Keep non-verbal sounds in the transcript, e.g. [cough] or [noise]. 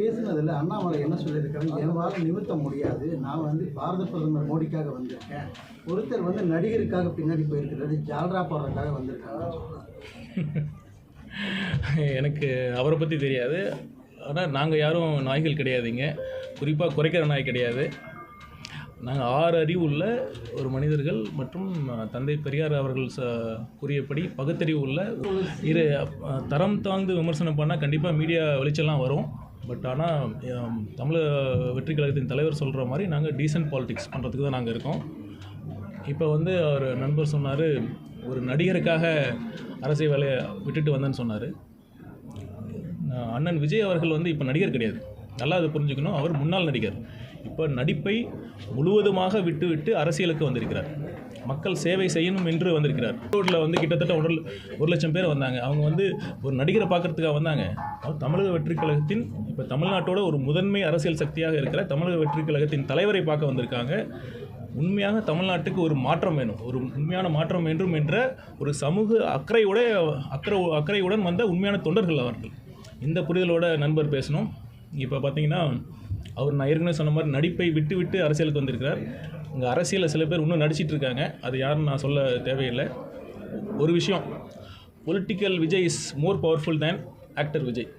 பேசுனதில் அண்ணாமலை என்ன சொல்லியிருக்காங்க என்னால் நிமித்த முடியாது. நான் வந்து பாரத பிரதமர் மோடிக்காக வந்திருக்கேன். ஒருத்தர் வந்து நடிகருக்காக பின்னாடி போயிருக்கிறாரு ஜால்ரா போடுறதுக்காக வந்திருக்காங்க [laughs] எனக்கு அவரை பற்றி தெரியாது. ஆனால் நாங்கள் யாரும் நாய்கள் கிடையாதுங்க. குறிப்பாக குறைக்கிற நாய் கிடையாது. நாங்கள் ஆறு அறிவு உள்ள ஒரு மனிதர்கள் மற்றும் தந்தை பெரியார் அவர்கள் ச கூறியபடி பகுத்தறிவு உள்ள இரு தரம் தாழ்ந்து விமர்சனம் பண்ணால் கண்டிப்பாக மீடியா வெளிச்செல்லாம் வரும். பட் ஆனால் தமிழக வெற்றி கழகத்தின் தலைவர் சொல்கிற மாதிரி நாங்கள் டீசன்ட் பாலிடிக்ஸ் பண்ணுறதுக்கு தான் நாங்கள் இருக்கோம். இப்போ வந்து அவர் நண்பர் சொன்னார் ஒரு நடிகருக்காக அரசியல் வேலையை விட்டுட்டு வந்தேன்னு சொன்னார். அண்ணன் விஜய் அவர்கள் வந்து இப்போ நடிகர் கிடையாது. நல்லா அதை புரிஞ்சுக்கணும். அவர் முன்னாள் நடிகர். இப்போ நடிப்பை முழுவதுமாக விட்டுவிட்டு அரசியலுக்கு வந்திருக்கிறார். மக்கள் சேவை செய்யணும் என்று வந்திருக்கிறார். ரோட்டில் வந்து கிட்டத்தட்ட ஒரு ஒரு லட்சம் பேர் வந்தாங்க. அவங்க வந்து ஒரு நடிகரை பார்க்குறதுக்காக வந்தாங்க. அவர் தமிழக வெற்றிக் கழகத்தின் இப்போ தமிழ்நாட்டோட ஒரு முதன்மை அரசியல் சக்தியாக இருக்கிற தமிழக வெற்றி கழகத்தின் தலைவரை பார்க்க வந்திருக்காங்க. உண்மையாக தமிழ்நாட்டுக்கு ஒரு மாற்றம் வேணும். ஒரு உண்மையான மாற்றம் வேண்டும் என்ற ஒரு சமூக அக்கறையோட அக்கறை அக்கறையுடன் வந்த உண்மையான தொண்டர்கள் அவர்கள். இந்த புரிதலோட நண்பர் பேசணும். இப்போ பார்த்தீங்கன்னா அவர் நான் ஏற்கனவே சொன்ன மாதிரி நடிப்பை விட்டு விட்டு அரசியலுக்கு வந்திருக்கிறார். இங்கே அரசியலில் சில பேர் இன்னும் நடிச்சிட்டு இருக்காங்க. அது யாருன்னு நான் சொல்ல தேவையில்லை. ஒரு விஷயம் political Vijay is more powerful than actor Vijay